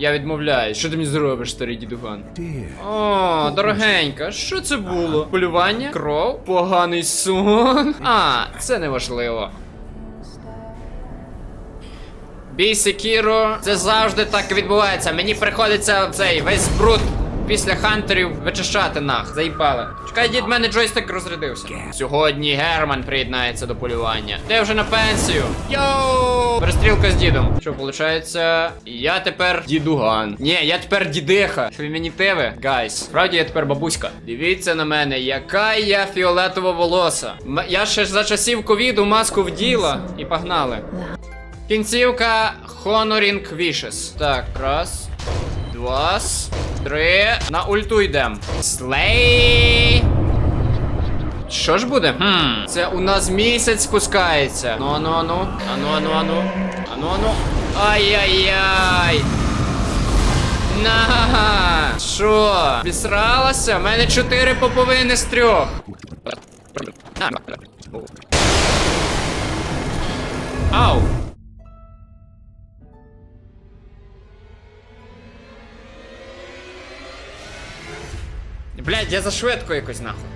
Я відмовляюсь. Що ти мені зробиш, старий дідуган? О, дорогенька, що це було? Полювання? Кров? Поганий сон? А, це неважливо. Бій Секіро, це завжди так відбувається. Мені приходиться цей весь бруд після хантерів вичищати нах. Заїбали. Чекай, дід, мене джойстик розрядився. Сьогодні Герман приєднається до полювання. Ти вже на пенсію. Йоу! Перестрілка з дідом. Що виходить? Я тепер дідуган. Ні, я тепер дідиха. Фемінітиви, гайс. Справді я тепер бабуська. Дивіться на мене, яка я фіолетово волоса. М- я ще за часів ковіду маску вділа і погнали. Кінцівка Honoring Wishes. Так, раз, два, три. На ульту йдем. Слей. Що ж буде? Хм, це у нас місяць спускається. Ну, ану, ану, ану, ану, ану, ану, ану. Ай-яй-яй. На, що? Бісралася? У мене чотири поповини з трьох. Ау. Блядь, я за швидко якось нахуй.